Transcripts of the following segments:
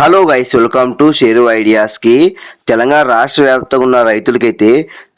Hello guys welcome to share ఐడియాస్కి Telangana రాష్ట్ర వ్యాప్తంగా ఉన్న రైతులకైతే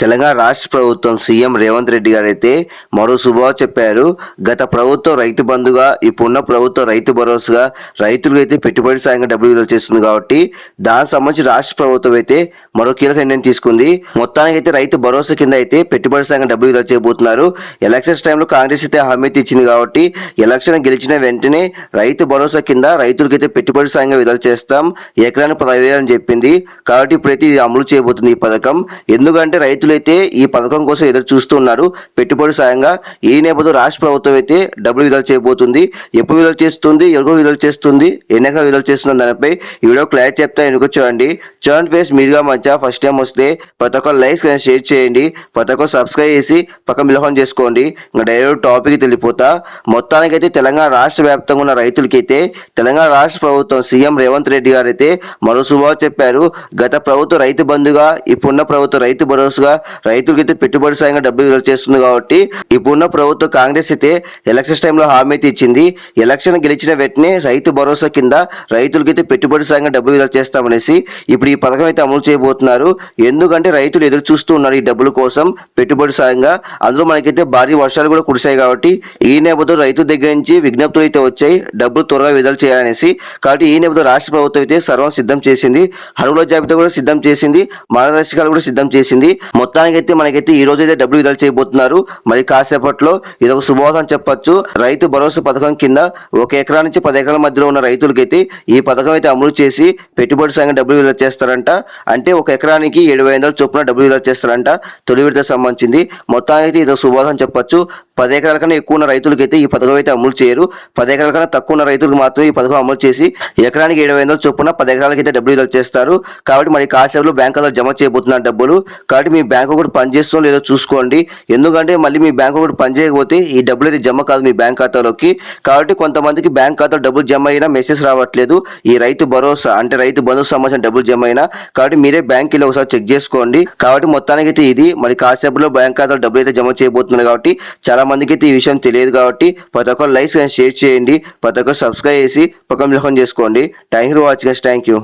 తెలంగాణ రాష్ట్ర ప్రభుత్వం సీఎం రేవంత్ రెడ్డి గారు అయితే మరో శుభవార్త చెప్పారు. గత ప్రభుత్వం రైతు బంధుగా ఇప్పుడున్న ప్రభుత్వం రైతు భరోసాగా రైతులకైతే పెట్టుబడి సాయంగా డబ్బులు విడుదల చేస్తుంది కాబట్టి దానికి సంబంధించి రాష్ట్ర ప్రభుత్వం అయితే మరో కీలక నిర్ణయం తీసుకుంది. మొత్తానికి అయితే రైతు భరోసా కింద అయితే పెట్టుబడి సాయంగా డబ్బులు విడుదల చేయబోతున్నారు. ఎలక్షన్స్ టైంలో కాంగ్రెస్ అయితే హామీ అయితే ఇచ్చింది కాబట్టి ఎలక్షన్ గెలిచిన వెంటనే రైతు భరోసా కింద రైతులకైతే పెట్టుబడి సాయంగా విడుదల చేస్తాం ఎకరానికి పదహైదు వేలు అని చెప్పింది. కాబట్టి ఇప్పుడైతే ఇది అమలు చేయబోతుంది ఈ పథకం. ఎందుకంటే రైతులైతే ఈ పథకం కోసం ఎదురు చూస్తున్నారు పెట్టుబడి సాయంగా ఈ నేపథ్యంలో రాష్ట్ర ప్రభుత్వం అయితే డబ్బులు విడుదల చేయబోతుంది. ఎప్పుడు విడుదల చేస్తుంది? ఎవరు విడుదల చేస్తుంది? ఎన్నిక విడుదల చేస్తుంది దానిపై ఈ వీడియో క్లారిటీ చెప్తా ఎందుకు చూడండి జాయింట్ ఫేస్ మీరుగా మంచిగా ఫస్ట్ టైం వస్తే ప్రతి ఒక్క లైక్స్ షేర్ చేయండి. ప్రతి ఒక్క సబ్స్క్రైబ్ చేసి పక్కన మిలహం చేసుకోండి. ఇంకా డైరెక్ట్ టాపిక్ తెలిపోతా మొత్తానికైతే తెలంగాణ రాష్ట్ర వ్యాప్తంగా ఉన్న రైతులకైతే తెలంగాణ రాష్ట్ర ప్రభుత్వం సీఎం రేవంత్ రెడ్డి గారు అయితే మరో శుభావ చెప్పారు. గత ప్రభుత్వ రైతు బంధుగా ఇప్పుడున్న ప్రభుత్వ రైతు భరోసాగా రైతులకైతే పెట్టుబడి సాయంగా డబ్బులు విడుదల చేస్తుంది కాబట్టి ఇప్పుడున్న ప్రభుత్వం కాంగ్రెస్ అయితే ఎలక్షన్స్ టైంలో హామీ అయితే ఇచ్చింది. ఎలక్షన్ గెలిచిన వెంటనే రైతు భరోసా కింద రైతులకైతే పెట్టుబడి సాయంగా డబ్బులు విడుదల చేస్తామనేసి ఇప్పుడు ఈ పథకం అయితే అమలు చేయబోతున్నారు. ఎందుకంటే రైతులు ఎదురు చూస్తూ ఉన్నారు ఈ డబ్బుల కోసం పెట్టుబడి సాయంగా. అందులో మనకైతే భారీ వర్షాలు కూడా కురిశాయి కాబట్టి ఈ నేపథ్యంలో రైతు దగ్గర నుంచి విజ్ఞప్తులు అయితే వచ్చాయి డబ్బులు త్వరగా విడుదల చేయాలనేసి. కాబట్టి ఈ నేపథ్యంలో రాష్ట్ర ప్రభుత్వం అయితే సర్వం సిద్ధం చేసింది. అడుగుల జాబితా కూడా సిద్ధం చేసింది. మార్గదర్శకాలు కూడా సిద్ధం చేసింది. మొత్తానికైతే మనకైతే ఈ రోజు అయితే డబ్బులు విడుదల చేయబోతున్నారు. మరి కాసేపట్లో ఇది ఒక శుభవార్త చెప్పొచ్చు. రైతు భరోసా పథకం కింద ఒక ఎకరా నుంచి పది ఎకరాల మధ్యలో ఉన్న రైతులకైతే ఈ పథకం అయితే అమలు చేసి పెట్టుబడి సంఘం డబ్బులు విడుదల చేస్తారంట. అంటే ఒక ఎకరానికి ఏడు వేల చొప్పున డబ్బులు విడుదల చేస్తారంట. తొలి విడత సంబంధించింది. మొత్తానికి ఇది ఒక చెప్పొచ్చు. పది ఎకరాల కన్నా ఎక్కువ ఉన్న అయితే ఈ పథకం అయితే అమలు చేయరు. పది ఎకరాల కన్నా తక్కువ ఉన్న రైతులకు మాత్రం ఈ పథకం అమలు చేసి ఎకరానికి ఏడు వందల చొప్పున పది అయితే డబ్బులు విడుదల చేస్తారు. కాబట్టి మరి కాసేపులో బ్యాంకులో జమ చేయబోతున్నారు డబ్బులు. కాబట్టి మీ బ్యాంకు ఒకటి పనిచేస్తుందో లేదో చూసుకోండి. ఎందుకంటే మళ్ళీ మీ బ్యాంకు ఒకటి పనిచేయకపోతే ఈ డబ్బులు అయితే జమ కాదు మీ బ్యాంక్ ఖాతాలోకి. కాబట్టి కొంతమందికి బ్యాంక్ ఖాతాలో డబ్బులు జమ అయినా మెసేజ్ రావట్లేదు. ఈ రైతు భరోసా అంటే రైతు బంధుకు సంబంధించిన డబ్బులు జమ అయినా కాబట్టి మీరే బ్యాంక్ వెళ్ళి ఒకసారి చెక్ చేసుకోండి. కాబట్టి మొత్తానికి అయితే ఇది. మరి కాసేపులో బ్యాంక్ ఖాతాలో డబ్బులు అయితే జమ చేయబోతున్నారు కాబట్టి చాలా మందికి అయితే ఈ విషయం తెలియదు కాబట్టి ప్రతి ఒక్కరు లైక్స్ షేర్ చేయండి. ప్రతి ఒక్కరు సబ్స్క్రైబ్ చేసి పక్కన మిలకం చేసుకోండి. Thank you watching thank you